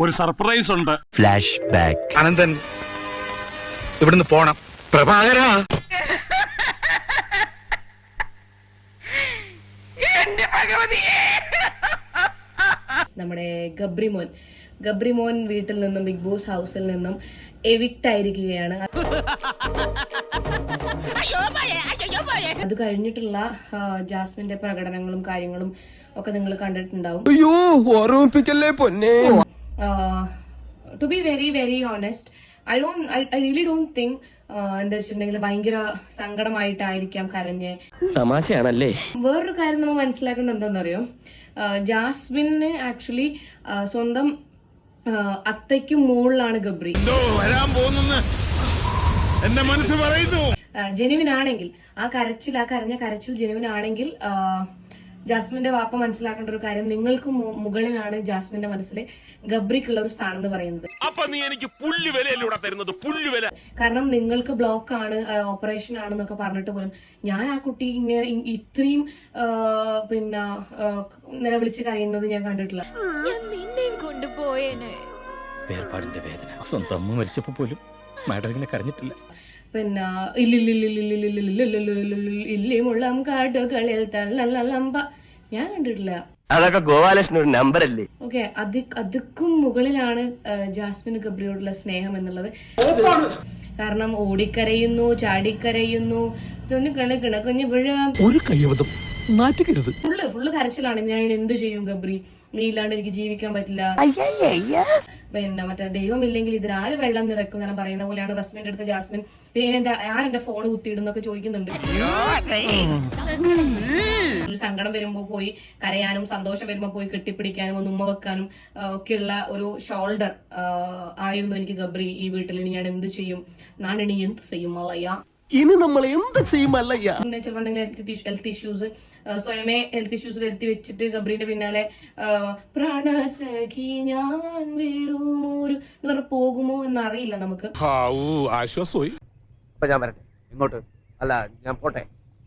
ഒരു സർപ്രൈസ് ഉണ്ട്. Flash back Ananthan ഇവിടുന്ന് പോണം. പ്രഭാകര. നമ്മുടെ ഗബ്രിമോൻ. ഗബ്രിമോൻ വീട്ടിൽ നിന്നും ബിഗ് ബോസ് ഹൗസിൽ നിന്നും എവിക്ട് ആയിരിക്കുകയാണ്. അത് കഴിഞ്ഞിട്ടുള്ള ജാസ്മിന്റെ പ്രകടനങ്ങളും കാര്യങ്ങളും ഒക്കെ നിങ്ങൾ കണ്ടിട്ടുണ്ടാവും. അയ്യോ ഓർമ്മിപ്പിക്കല്ലേ പൊന്നെ? To be very very honest I don't I really don't think എന്താ വെച്ചിട്ടുണ്ടെങ്കിൽ ഭയങ്കര സങ്കടമായിട്ടായിരിക്കാം കരഞ്ഞ്. തമാശയാണല്ലേ? വേറൊരു കാര്യം നമ്മൾ മനസ്സിലാക്കേണ്ടത് എന്താണെന്നറിയോ? ആഹ് ജാസ്മിന് ആക്ച്വലി സ്വന്തം ആഹ് അത്തയ്ക്കും മുകളിലാണ് ഗബ്രി. വരാൻ പോകുന്നു എന്റെ മനസ്സ് പറയുന്നു. ജെനുവിൻ ആണെങ്കിൽ ആ കരച്ചിൽ ആ കരഞ്ഞ കരച്ചിൽ ജെനുവിൻ ആണെങ്കിൽ ആഹ് ജാസ്മിന്റെ വാപ്പ മനസ്സിലാക്കേണ്ട ഒരു കാര്യം നിങ്ങൾക്ക് മുകളിലാണ് ജാസ്മിന്റെ മനസ്സിൽ ഗബ്രിക്കുള്ള ഒരു സ്ഥാനം എന്ന് പറയുന്നത്. അപ്പൊ നീ എനിക്ക് പുല്ല് വിലയിലൂടെ തരുന്നത്? പുല്ല് കാരണം നിങ്ങൾക്ക് ബ്ലോക്ക് ആണ് ഓപ്പറേഷൻ ആണെന്നൊക്കെ പറഞ്ഞിട്ട് പോലും ഞാൻ ആ കുട്ടി ഇങ്ങനെ ഇത്രയും പിന്നെ നിലവിളിച്ച് കരയുന്നത് ഞാൻ കണ്ടിട്ടില്ല. ഞാൻ നിന്നെയും കൊണ്ടുപോയേനെ. വേർപാടിന്റെ വേദന. സ്വന്തം അമ്മ മരിച്ചപ്പോ പോലും മാഡം ഇങ്ങനെ കരഞ്ഞിട്ടില്ല. പിന്നെ ഇല്ലിമുള്ളം ഞാൻ അതൊക്കെ അതുക്കും മുകളിലാണ് ജാസ്മിൻ ഗബ്രിയോടുള്ള സ്നേഹം എന്നുള്ളത് കാരണം ഓടിക്കരയുന്നു ചാടിക്കരയുന്നു തുണി കിണ കിണക്കുഞ്ഞ് ഒരു നാറ്റുകരുത് ഫുള്ള് ഫുള്ള് കരച്ചിലാണ്. ഞാൻ എന്ത് ചെയ്യും ഗബ്രി? നീ ഇല്ലാണ്ട് എനിക്ക് ജീവിക്കാൻ പറ്റില്ല. പിന്നെ മറ്റേ ദൈവം ഇല്ലെങ്കിൽ ആര് വെള്ളം നിറക്കും എന്ന് പറയുന്ന പോലെയാണ് റസ്മിന്റെ അടുത്ത് ജാസ്മിൻ. പിന്നെ എന്റെ ആരെന്റെ ഫോൺ കുത്തിയിടുന്നൊക്കെ ചോദിക്കുന്നുണ്ട്. ഒരു സങ്കടം വരുമ്പോ പോയി കരയാനും സന്തോഷം വരുമ്പോ പോയി കെട്ടിപ്പിടിക്കാനും ഒന്ന് ഉമ്മ വെക്കാനും ഒക്കെയുള്ള ഒരു ഷോൾഡർ ആയിരുന്നു എനിക്ക് ഗബ്രി ഈ വീട്ടിൽ. ഇനി ഞാൻ എന്ത് ചെയ്യും? നാണിനി എന്ത് ചെയ്യും മള്ളയ്യ ഇനി നമ്മൾ എന്ത് ചെയ്യും അല്ലയ്യ? ഹെൽത്ത് ഹെൽത്ത് ഇഷ്യൂസ് സ്വയമേ ഹെൽത്ത് ഇഷ്യൂസ് വരുത്തി വെച്ചിട്ട് ഗബ്രീന്റെ പിന്നാലെ പോകുമോ പ്രാണസഖി ഞാൻ വെറുമൊരു എന്ന് അറിയില്ല പോകുമോ എന്നറിയില്ല നമുക്ക്. ആശ്വാസമായി. ഞാൻ വരട്ടെ. ഇങ്ങോട്ട്. അല്ല ഞാൻ പോട്ടെ.